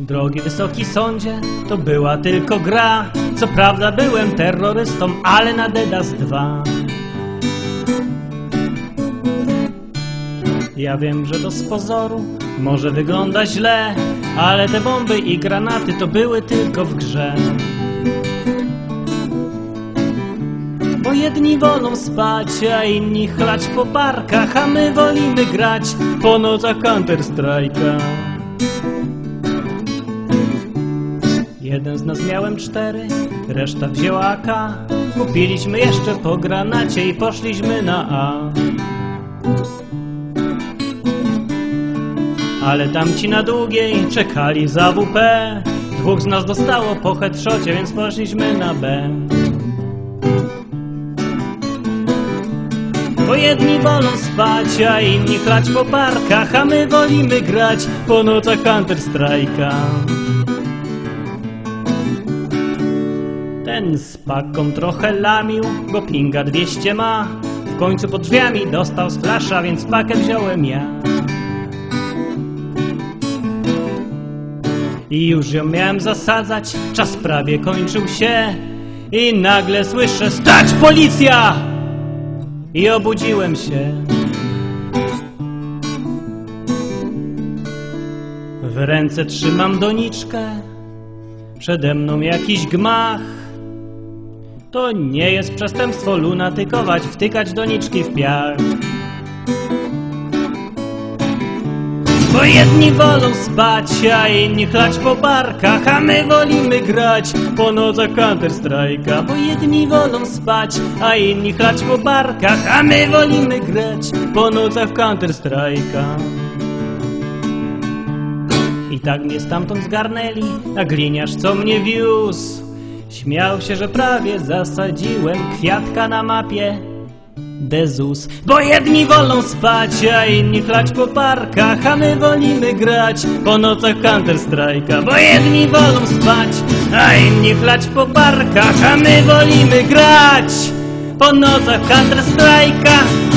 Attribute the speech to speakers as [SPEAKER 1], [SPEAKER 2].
[SPEAKER 1] Drogi wysoki sądzie, to była tylko gra. Co prawda byłem terrorystą, ale na Dedas 2. Ja wiem, że to z pozoru może wygląda źle, ale te bomby i granaty to były tylko w grze. Jedni wolą spać, a inni chlać po parkach, a my wolimy grać po nocach Counter-Strike'a. Jeden z nas miałem cztery, reszta wzięła AK. Kupiliśmy jeszcze po granacie i poszliśmy na A. Ale tamci na długiej czekali za WP. Dwóch z nas dostało po headshocie, więc poszliśmy na B. Bo jedni wolą spać, a inni chlać po parkach, a my wolimy grać po nocach Counter-Strike'a. Ten z paką trochę lamił, bo pinga 200 ma. W końcu pod drzwiami dostał z flasza, więc pakę wziąłem ja. I już ją miałem zasadzać, czas prawie kończył się. I nagle słyszę, stać policja! I obudziłem się. W ręce trzymam doniczkę, przede mną jakiś gmach. To nie jest przestępstwo lunatykować, wtykać doniczki w piach. Bo jedni wolą spać, a inni chlać po parkach, a my wolimy grać po nocach Counter-Strike'a. Bo jedni wolą spać, a inni chlać po parkach, a my wolimy grać po nocach Counter-Strike'a. I tak mnie stamtąd zgarnęli, a gliniarz co mnie wiózł. Śmiał się, że prawie zasadziłem kwiatka na mapie. Dezus, bo jedni wolą spać, a inni chlać po parkach, a my wolimy grać po nocach Counter-Strike'a. Bo jedni wolą spać, a inni chlać po parkach, a my wolimy grać po nocach Counter-Strike'a.